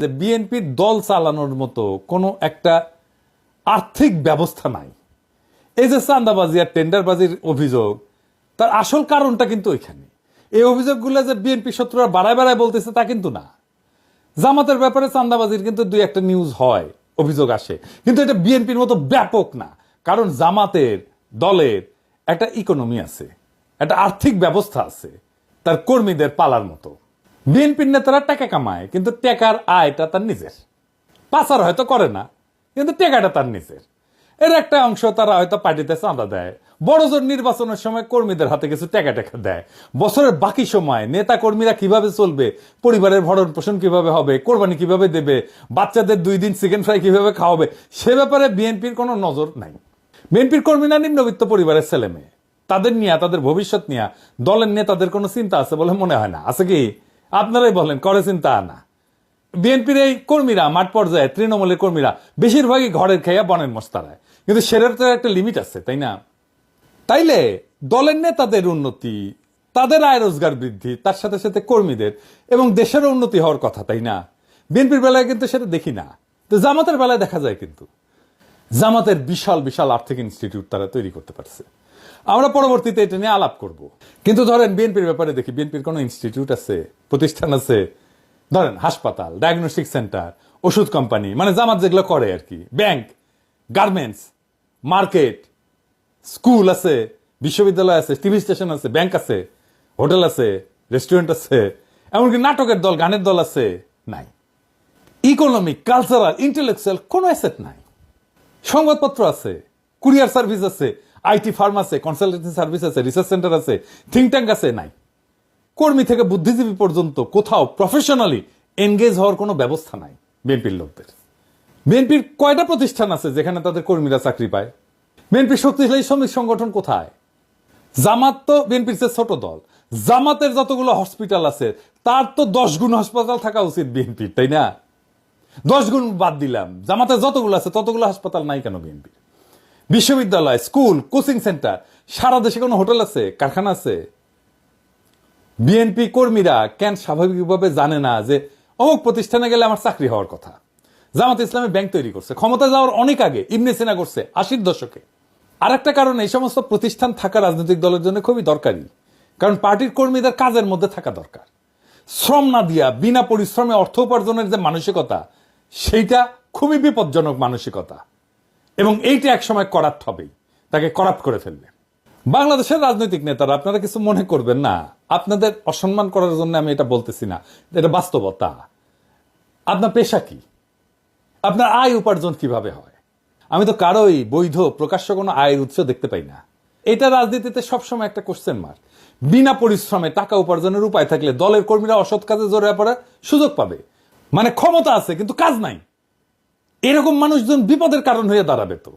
যে বিএনপির দল চালানোর মতো কোনো একটা আর্থিক ব্যবস্থা নাই। এই যে চান্দাবাজি আর টেন্ডারবাজির অভিযোগ, তার আসল কারণটা কিন্তু ওইখানে। এই অভিযোগগুলো যে বিএনপি শত্রুরা বাড়ায় বাড়ায় বলতেছে তা কিন্তু না। জামাতের ব্যাপারে চান্দাবাজির কিন্তু দুই একটা নিউজ হয়, অভিযোগ আসে। কিন্তু এটা বিএনপির মতো ব্যাপক না, কারণ জামাতের দলের একটা ইকোনমি আছে, একটা আর্থিক ব্যবস্থা আছে, তার কর্মীদের পালার মতো। বিএনপির নেতারা টাকা কামায়, কিন্তু টাকার আয়টা তার নিজের। পাচার হয়তো করে না, কিন্তু টাকাটা তার নিজের। এর একটা অংশ তারা হয়তো পার্টিতে চাঁদা দেয়। বড় জোর নির্বাচনের সময় কর্মীদের হাতে কিছু টাকা টাকা দেয়। বছরের বাকি সময় নেতা কর্মীরা কীভাবে চলবে, পরিবারের ভরণ পোষণ কীভাবে হবে, কোরবানি কীভাবে দেবে, বাচ্চাদের দুই দিন চিকেন ফ্রাই কীভাবে খাওয়াবে, সে ব্যাপারে বিএনপির কোনো নজর নাই। বিএনপির কর্মীরা নিম্নবিত্ত পরিবারের ছেলে মেয়ে তাদের নিয়ে, তাদের ভবিষ্যৎ নিয়ে দলের নেতাদের কোনো চিন্তা আছে বলে মনে হয় না। আছে কি? আপনারাই বলেন করে চিন্তা না। বিএনপির এই কর্মীরা, মাঠ পর্যায়ে তৃণমূলের কর্মীরা, বেশিরভাগই ঘরের খেয়া বনের মস্তারায়। কিন্তু সেটার তো একটা লিমিট আছে, তাই না? তাইলে দলের নেতাদের উন্নতি, তাদের আয় রোজগার বৃদ্ধি, তার সাথে সাথে কর্মীদের এবং দেশের উন্নতি হওয়ার কথা, তাই না? বিএনপির বেলায় কিন্তু সেটা দেখি না। তো জামাতের বেলায় দেখা যায় কিন্তু। জামাতের বিশাল বিশাল আর্থিক ইনস্টিটিউট তারা তৈরি করতে পারছে। আমরা পরবর্তীতে এটা নিয়ে আলাপ করব। কিন্তু ধরেন বিএনপির ব্যাপারে দেখি, বিএনপির কোনো ইনস্টিটিউট আছে, প্রতিষ্ঠান আছে, ধরেন হাসপাতাল ডায়াগনস্টিক সেন্টার ওষুধ কোম্পানি মানে জামাত যেগুলো করে আর কি ব্যাংক গার্মেন্টস মার্কেট স্কুল আছে, বিশ্ববিদ্যালয় আছে টিভি স্টেশন আছে ব্যাংক আছে হোটেল আছে রেস্টুরেন্ট আছে, এমনকি নাটকের দল, গানের দল আছে, নাই। ইকোনমিক কালচারাল ইন্টেলেকচুয়াল কোনো অ্যাসেট নাই। সংবাদপত্র আছে কুরিয়ার সার্ভিস আছে আইটি ফার্ম আছে কনসালটেন্সি সার্ভিস আছে রিসার্চ সেন্টার আছে থিঙ্ক ট্যাঙ্ক আছে, নাই। কর্মী থেকে বুদ্ধিজীবী পর্যন্ত কোথাও প্রফেশনালি এনগেজ হওয়ার কোনো ব্যবস্থা নাই বিএনপির লোকদের। বিএনপির কয়টা প্রতিষ্ঠান আছে যেখানে তাদের কর্মীরা চাকরি পায়? বিএনপির শক্তিশালী শ্রমিক সংগঠন কোথায়? জামাত তো বিএনপির চেয়ে ছোট দল। জামাতের যতগুলো হসপিটাল আছে, তার তো দশ গুণ হাসপাতাল থাকা উচিত বিএনপির, তাই না? দশ গুণ বাদ দিলাম। জামাতের যতগুলো আছে, ততগুলো হাসপাতাল নাই কেন বিএনপির? বিশ্ববিদ্যালয়, স্কুল, কোচিং সেন্টার, সারা দেশে কোনো হোটেল আছে, কারখানা আছে? বিএনপি কর্মীরা কেন স্বাভাবিকভাবে জানে না যে অমুক প্রতিষ্ঠানে গেলে আমার চাকরি হওয়ার কথা? জামাত ইসলামী ব্যাংক তৈরি করছে, ক্ষমতা যাওয়ার অনেক আগে ইবনে সিনা করছে, আশির দশকে। আর একটা কারণ, এই সমস্ত প্রতিষ্ঠান থাকা রাজনৈতিক দলের জন্য খুবই দরকারি, কারণ পার্টির কর্মীদের কাজের মধ্যে থাকা দরকার। শ্রম না দিয়া, বিনা পরিশ্রমে অর্থ উপার্জনের যে মানসিকতা, সেইটা খুবই বিপজ্জনক মানসিকতা। এবং এইটা একসময় করাপ্ট হবেই। তাকে করাপ্ট করে ফেলবে। বাংলাদেশের রাজনৈতিক নেতারা, আপনারা কিছু মনে করবেন না। আপনাদের অসম্মান করার জন্য আমি এটা বলতেছি না। এটা বাস্তবতা। আপনার পেশা কি? আপনার আয় উপার্জন কীভাবে হয়? আমি তো কারোই বৈধ, প্রকাশ্য কোনো আয়ের উৎস দেখতে পাই না। এটা রাজনীতিতে সবসময় একটা কোশ্চেন মার্ক বিনা পরিশ্রমে টাকা উপার্জনের উপায় থাকলে দলের কর্মীরা অসৎ কাজে জড়িয়ে পড়ার সুযোগ পাবে। মানে ক্ষমতা আছে, কিন্তু কাজ নাই। এরকম মানুষজন বিপদের কারণ হয়ে দাঁড়াবে তো।